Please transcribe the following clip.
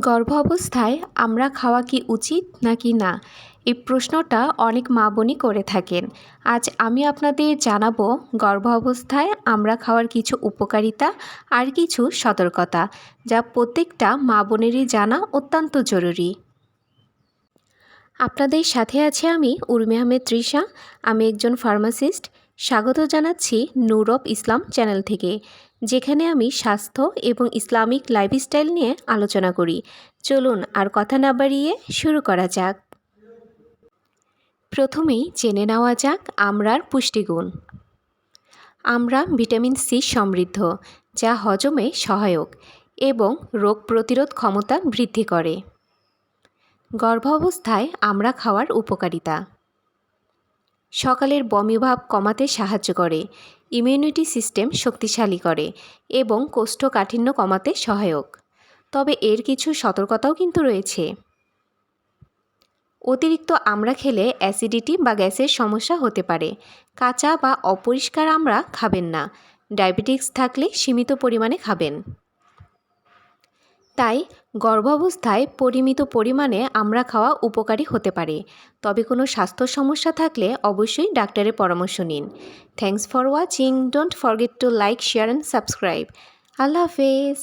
গর্ভ অবস্থায় আমরা খাওয়া কি উচিত নাকি না? এই প্রশ্নটা অনেক মা বোনই করে থাকেন। আজ আমি আপনাদের জানাব গর্ভ অবস্থায় আমরা খাওয়ার কিছু উপকারিতা আর কিছু সতর্কতা, যা প্রত্যেকটা মা বোনেরই জানা অত্যন্ত জরুরি। আপনাদের সাথে আছে আমি উর্মি আহমেদ তৃষা। আমি একজন ফার্মাসিস্ট। স্বাগত জানাচ্ছি নূরব ইসলাম চ্যানেল থেকে, যেখানে আমি স্বাস্থ্য এবং ইসলামিক লাইফস্টাইল নিয়ে আলোচনা করি। চলুন আর কথা না বাড়িয়ে শুরু করা যাক। প্রথমেই জেনে নেওয়া যাক আমরার পুষ্টিগুণ। আমরা ভিটামিন সি সমৃদ্ধ, যা হজমে সহায়ক এবং রোগ প্রতিরোধ ক্ষমতা বৃদ্ধি করে। গর্ভাবস্থায় আমরা খাওয়ার উপকারিতা। সকালের বমিভাব কমাতে সাহায্য করে ইমিউনিটি সিস্টেম শক্তিশালী করে এবং কোষ্ঠকাঠিন্য কমাতে সহায়ক। তবে এর কিছু সতর্কতাও কিন্তু রয়েছে। অতিরিক্ত আমরা খেলে অ্যাসিডিটি বা গ্যাসের সমস্যা হতে পারে। কাঁচা বা অপরিষ্কার আমরা খাবেন না। ডায়াবেটিক্স থাকলে সীমিত পরিমাণে খাবেন। তাই গর্ভাবস্থায় পরিমিত পরিমাণে আমরা খাওয়া উপকারী হতে পারে। তবে কোনো স্বাস্থ্য সমস্যা থাকলে অবশ্যই ডাক্তারের পরামর্শ নিন। Thanks for watching don't forget to like share and subscribe Allah হাফেজ।